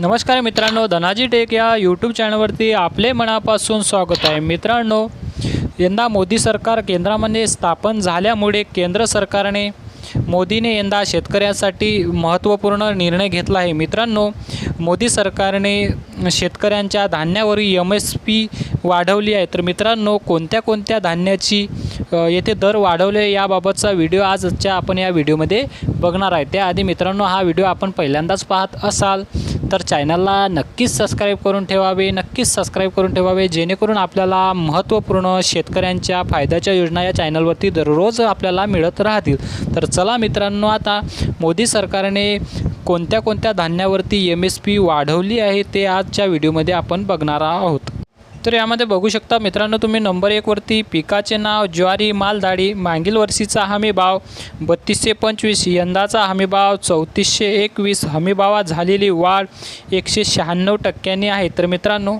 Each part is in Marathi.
नमस्कार मित्रांनो धनाजी टेक या यूट्यूब चॅनलवरती आपले मनापासून स्वागत आहे. मित्रांनो यंदा मोदी सरकार केंद्रामध्ये स्थापन झाल्यामुळे केंद्र सरकारने मोदीने यंदा शेतकऱ्यांसाठी महत्त्वपूर्ण निर्णय घेतला आहे. मित्रांनो मोदी सरकारने शेतकऱ्यांच्या धान्यावर एम एस पी वाढवली आहे. तर मित्रांनो कोणत्या कोणत्या धान्याची येथे दर वाढवले याबाबतचा व्हिडिओ आजच्या आपण या व्हिडिओमध्ये बघणार आहे. त्याआधी मित्रांनो हा व्हिडिओ आपण पहिल्यांदाच पाहत असाल. तर चॅनलला नक्कीच सबस्क्राईब करून ठेवावे नक्कीच सबस्क्राईब करून ठेवावे जेणेकरून आपल्याला महत्त्वपूर्ण शेतकऱ्यांच्या फायद्याच्या योजना या चॅनलवरती दररोज आपल्याला मिळत राहतील. तर चला मित्रांनो आता मोदी सरकारने कोणत्या कोणत्या धान्यावरती एम एस पी वाढवली आहे ते आजच्या व्हिडिओमध्ये आपण बघणार आहोत. तर यामध्ये बघू शकता मित्रांनो तुम्ही नंबर एकवरती पिकाचे नाव ज्वारी मालदाडी मागील वर्षीचा हमी भाव बत्तीसशे पंचवीस यंदाचा हमी भाव चौतीसशे एकवीस हमीभावात झालेली वाढ एकशे शहाण्णव टक्क्यांनी आहे. तर मित्रांनो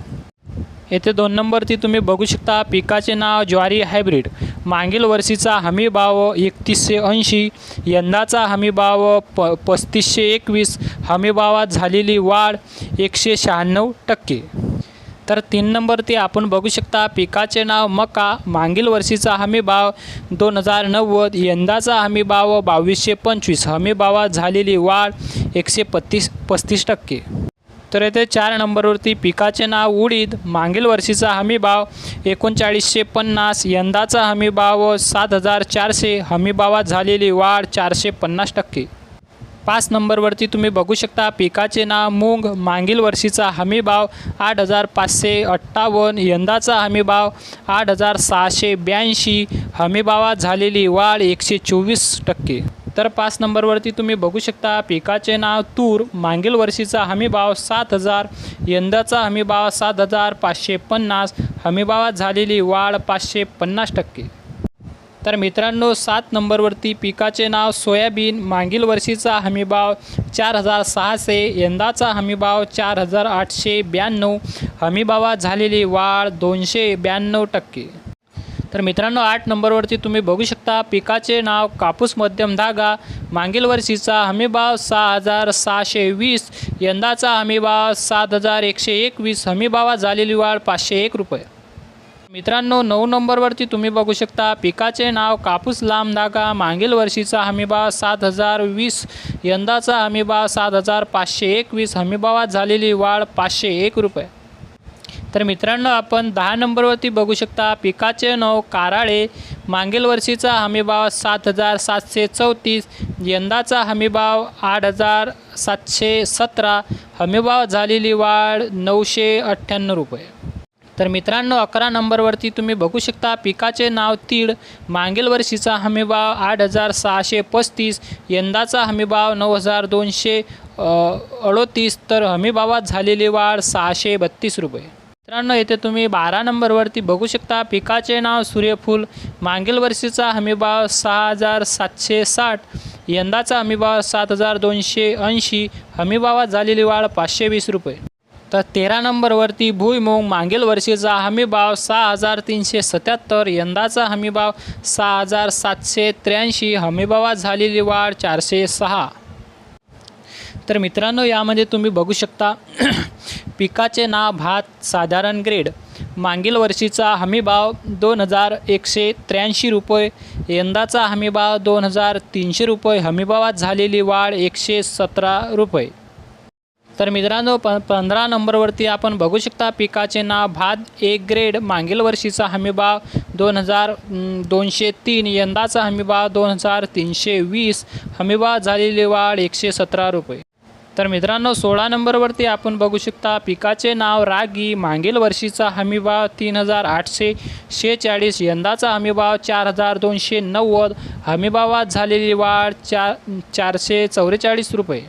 येथे दोन नंबरती तुम्ही बघू शकता पिकाचे नाव ज्वारी हायब्रिड. मागील वर्षीचा हमी भाव एकतीसशे ऐंशी यंदाचा हमी भाव प पस्तीसशे एकवीस हमीभावात झालेली वाढ एकशे शहाण्णव टक्के. तर तीन नंबरती आपण बघू शकता पिकाचे नाव मका मागील वर्षीचा हमीभाव दोन हजार नव्वद यंदाचा हमीभाव बावीसशे पंचवीस हमीभावात झालेली वाढ एकशे पत्तीस पस्तीस टक्के. तर येथे चार नंबरवरती पिकाचे नाव उडीद मागील वर्षीचा हमीभाव एकोणचाळीसशे पन्नास यंदाचा हमीभाव सात हजार चारशे हमीभावात झालेली वाढ चारशे पन्नास टक्के. पाच नंबरवरती तुम्ही बघू शकता पिकाचे नाव मूग मागील वर्षीचा हमी भाव आठ हजार पाचशे अठ्ठावन्न यंदाचा हमी भाव आठ हजार सहाशे ब्याऐंशी हमी भावात झालेली वाढ एकशे चोवीस टक्के. तर पाच नंबरवरती तुम्ही बघू शकता पिकाचे नाव तूर मागील वर्षीचा हमी भाव सात हजार यंदाचा हमी भाव सात हजार पाचशे पन्नास हमीभावात झालेली वाढ पाचशे पन्नास टक्के. तर मित्रांनो सात नंबरवरती पिकाचे नाव सोयाबीन मागील वर्षीचा हमीभाव चार हजार सहाशे यंदाचा हमीभाव चार हजार आठशे ब्याण्णव हमीभावात झालेली वाढ दोनशे ब्याण्णव टक्के. तर मित्रांनो आठ नंबरवरती तुम्ही बघू शकता पिकाचे नाव कापूस मध्यम धागा मागील वर्षीचा हमीभाव सहा हजार सहाशे वीस यंदाचा हमीभाव सात हजार एकशे एकवीस हमीभावात झालेली वाढ पाचशे एक रुपये. मित्रांनो नऊ नंबरवरती तुम्ही बघू शकता पिकाचे नाव कापूस लांब धागा मागील वर्षीचा हमीभाव सात हजार वीस यंदाचा हमीभाव सात हजार पाचशे एकवीस हमीभावात झालेली वाढ पाचशे एक रुपये. तर मित्रांनो आपण दहा नंबरवरती बघू शकता पिकाचे नाव काराळे मागील वर्षीचा हमीभाव सात हजार सातशे चौतीस यंदाचा हमीभाव आठ हजार सातशे सतरा हमीभाव झालेली वाढ नऊशे अठ्ठ्याण्णव रुपये. तर मित्रांनो अकरा नंबरवरती तुम्ही बघू शकता पिकाचे नाव तीळ मागील वर्षीचा हमीभाव आठ हजार सहाशे पस्तीस यंदाचा हमीभाव नऊ हजार दोनशे अडोतीस तर हमीभावात झालेली वाढ सहाशे बत्तीस रुपये. मित्रांनो येथे तुम्ही बारा नंबरवरती बघू शकता पिकाचे नाव सूर्यफूल मागील वर्षीचा हमीभाव सहा हजार सातशे साठ यंदाचा हमीभाव सात हजार दोनशे ऐंशी हमीभावात झालेली वाढ पाचशे वीस रुपये. तर तेरा नंबरवरती भुईमुग मागील वर्षीचा हमीभाव सहा हजार तीनशे सत्याहत्तर यंदाचा हमीभाव सहा हजार सातशे त्र्याऐंशी हमीभावात झालेली वाढ चारशे सहा. तर मित्रांनो यामध्ये तुम्ही बघू शकता पिकाचे नाव भात साधारण ग्रेड. मागील वर्षीचा हमीभाव दोन हजार एकशे त्र्याऐंशी रुपये यंदाचा हमीभाव दोन हजार तीनशे रुपये हमीभावात झालेली वाढ एकशे सतरा रुपये. तर मित्रांनो प पंधरा नंबरवरती आपण बघू शकता पिकाचे नाव भात एक ग्रेड मागील वर्षीचा हमीभाव दोन हजार दोनशे तीन यंदाचा हमीभाव दोन हजार तीनशे वीस हमीभाव झालेली वाढ एकशे सतरा रुपये. तर मित्रांनो सोळा नंबरवरती आपण बघू शकता पिकाचे नाव रागी मागील वर्षीचा हमीभाव तीन हजार आठशे शेहेचाळीस यंदाचा हमीभाव चार हजार दोनशे नव्वद हमीभावात झालेली वाढ चार चारशे चौवेचाळीस रुपये.